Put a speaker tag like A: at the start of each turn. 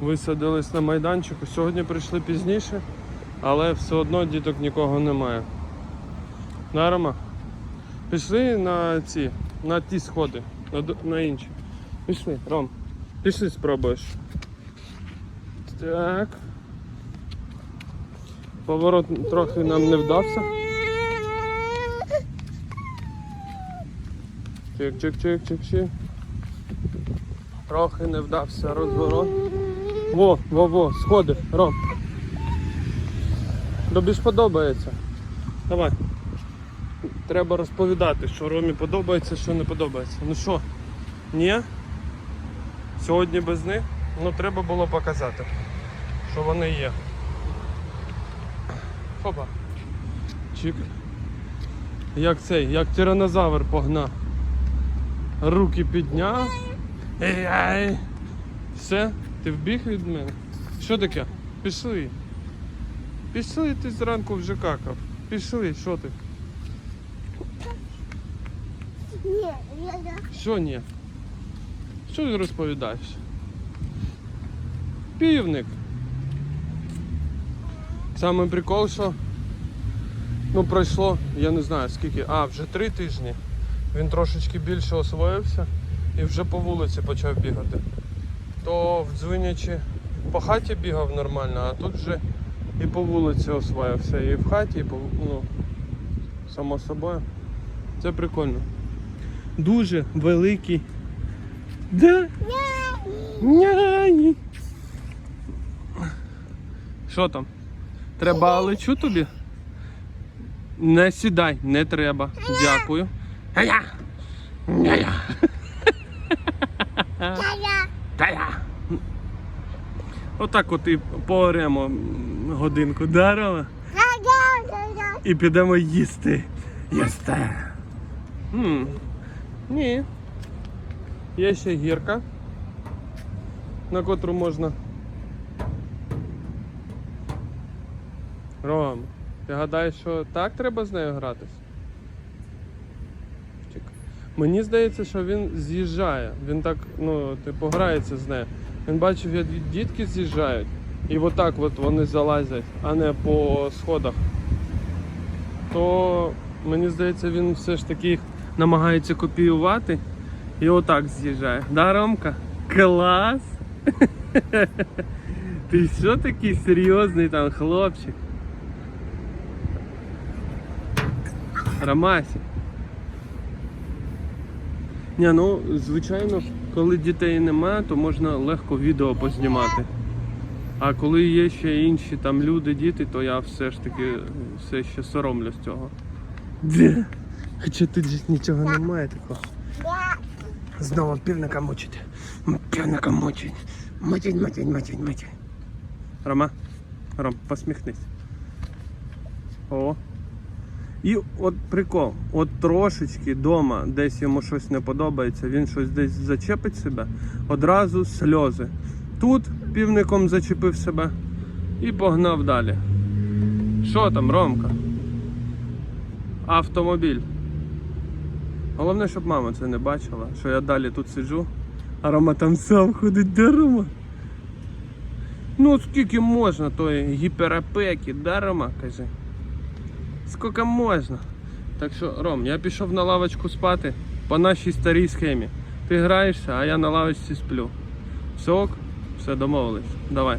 A: Висадились на майданчику. Сьогодні прийшли пізніше, але все одно діток нікого немає. На, Рома? Пішли на ці, на ті сходи, на, на інші. Пішли, Ром. Пішли спробуєш. Так. Поворот трохи нам не вдався. Чик, чик, чик, чик, чик. Трохи не вдався розворот. Во, во, во, сходи, Ром. Тобі ж подобається. Давай. Треба розповідати, що Ромі подобається, що не подобається. Ну що, ні? Сьогодні без них? Ну треба було показати, що вони є. Хопа. Чик. Як цей, як тиранозавр погнав. Руки підняв. Все, ти вбіг від мене? Що таке? Пішли. Пішли ти зранку вже какав. Пішли, що ти?
B: Ні, я
A: Що ні? Що ти розповідаєш? Півник. Саме прикол, що ну пройшло, я не знаю скільки, а, вже три тижні. Він трошечки більше освоївся і вже по вулиці почав бігати. То в дзвінячі по хаті бігав нормально, а тут вже і по вулиці освоївся. І в хаті, і по ну, само собою. Це прикольно. Дуже великий. Да? Няні. Що там? Треба лечу тобі? Не сідай, не треба. Дякую. Ая! Ая!
B: Я.
A: Та-я! Отак от і пооремо годинку дарова і підемо їсти. Їсти. М, Ні. Є ще гірка, на котру можна. Ром, ти гадаєш, що так треба з нею гратись? Мені здається, що він з'їжджає. Він так, ну, типу, грається з нею. Він бачив, як дітки з'їжджають. І отак от вони залазять, а не по сходах. То мені здається, він все ж таки їх намагається копіювати і отак з'їжджає. Да, Ромка? Клас! Ти що такий серйозний там хлопчик? Ромасі. Ні, ну звичайно, коли дітей немає, то можна легко відео познімати. А коли є ще інші там люди, діти, то я все ж таки все ще соромлюсь цього. Де? Хоча тут же нічого немає такого. Знову півника мучити. Півника мучить. Мучить, мучить, мучить, мучить. Рома, Ром, посміхнись. О. І от прикол, от трошечки вдома десь йому щось не подобається, він щось десь зачепить себе, одразу сльози. Тут півником зачепив себе і погнав далі. Що там, Ромка? Автомобіль. Головне, щоб мама це не бачила, що я далі тут сиджу, а Рома там сам ходить де Рома. Ну скільки можна тої гіперопеки, да, Рома, кажи. Скільки можна? Так що, Ром, я пішов на лавочку спати по нашій старій схемі. Ти граєшся, а я на лавочці сплю. Все ок? Все домовились. Давай.